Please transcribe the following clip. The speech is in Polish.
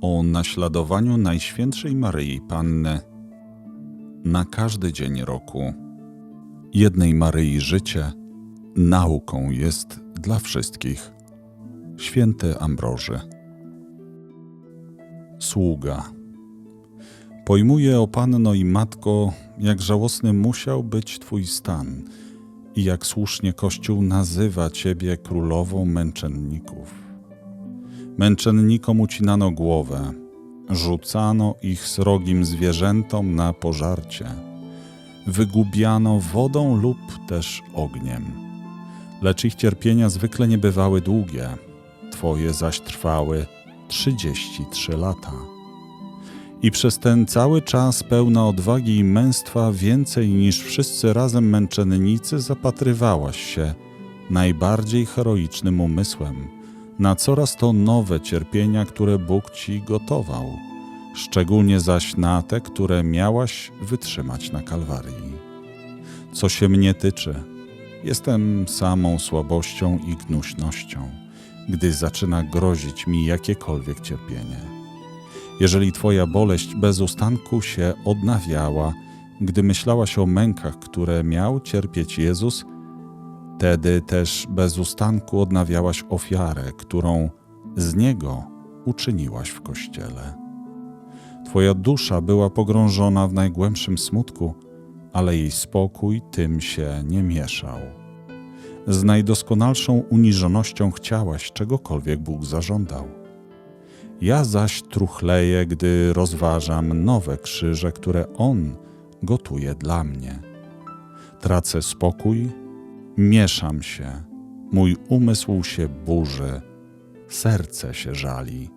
o naśladowaniu Najświętszej Maryi Panny na każdy dzień roku. Jednej Maryi życie nauką jest dla wszystkich. Święty Ambroży. Sługa. Pojmuję, o Panno i Matko, jak żałosny musiał być Twój stan i jak słusznie Kościół nazywa Ciebie królową męczenników. Męczennikom ucinano głowę, rzucano ich srogim zwierzętom na pożarcie, wygubiano wodą lub też ogniem. Lecz ich cierpienia zwykle nie bywały długie, Twoje zaś trwały 33 lata. I przez ten cały czas pełna odwagi i męstwa więcej niż wszyscy razem męczennicy zapatrywałaś się najbardziej heroicznym umysłem na coraz to nowe cierpienia, które Bóg ci gotował, szczególnie zaś na te, które miałaś wytrzymać na Kalwarii. Co się mnie tyczy, jestem samą słabością i gnuśnością, gdy zaczyna grozić mi jakiekolwiek cierpienie jeżeli Twoja boleść bez ustanku się odnawiała, gdy myślałaś o mękach, które miał cierpieć Jezus, wtedy też bez ustanku odnawiałaś ofiarę, którą z Niego uczyniłaś w Kościele. Twoja dusza była pogrążona w najgłębszym smutku, ale jej spokój tym się nie mieszał. Z najdoskonalszą uniżonością chciałaś czegokolwiek Bóg zażądał. Ja zaś truchleję, gdy rozważam nowe krzyże, które On gotuje dla mnie. Tracę spokój, mieszam się, mój umysł się burzy, serce się żali.